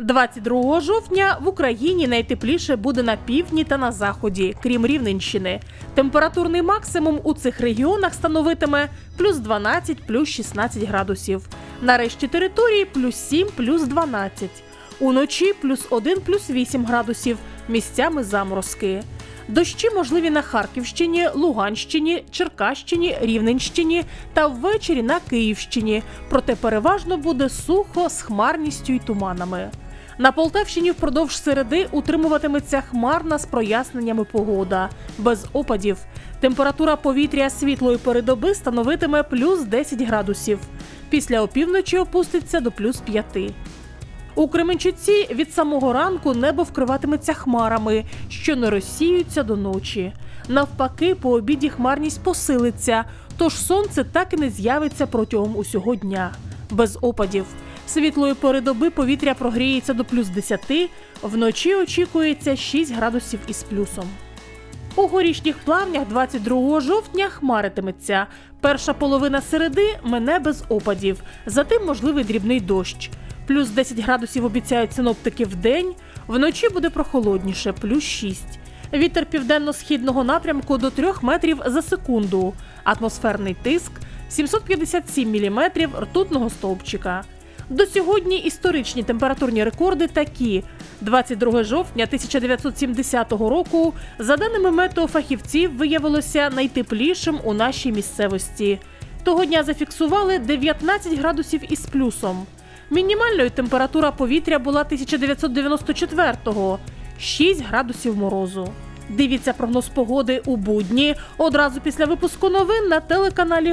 22 жовтня в Україні найтепліше буде на півдні та на заході, крім Рівненщини. Температурний максимум у цих регіонах становитиме плюс 12, плюс 16 градусів. На решті території плюс 7, плюс 12. Уночі плюс 1, плюс 8 градусів, місцями заморозки. Дощі можливі на Харківщині, Луганщині, Черкащині, Рівненщині та ввечері на Київщині. Проте переважно буде сухо з хмарністю й туманами. На Полтавщині впродовж середи утримуватиметься хмарна з проясненнями погода, без опадів. Температура повітря світлої передоби становитиме плюс 10 градусів. Після опівночі опуститься до плюс 5. У Кременчуці від самого ранку небо вкриватиметься хмарами, що не розсіються до ночі. Навпаки, по обіді хмарність посилиться, тож сонце так і не з'явиться протягом усього дня. Без опадів. Світлої пори доби повітря прогріється до плюс 10, вночі очікується 6 градусів із плюсом. У горішніх плавнях 22 жовтня хмаритиметься. Перша половина середи мене без опадів, затим можливий дрібний дощ. Плюс 10 градусів обіцяють синоптики в день, вночі буде прохолодніше, плюс 6. Вітер південно-східного напрямку до 3 метрів за секунду. Атмосферний тиск 757 міліметрів ртутного стовпчика. До сьогодні історичні температурні рекорди такі: 22 жовтня 1970 року, за даними метеофахівців, виявилося найтеплішим у нашій місцевості. Того дня зафіксували 19 градусів із плюсом. Мінімальною температура повітря була 1994-го – 6 градусів морозу. Дивіться прогноз погоди у будні одразу після випуску новин на телеканалі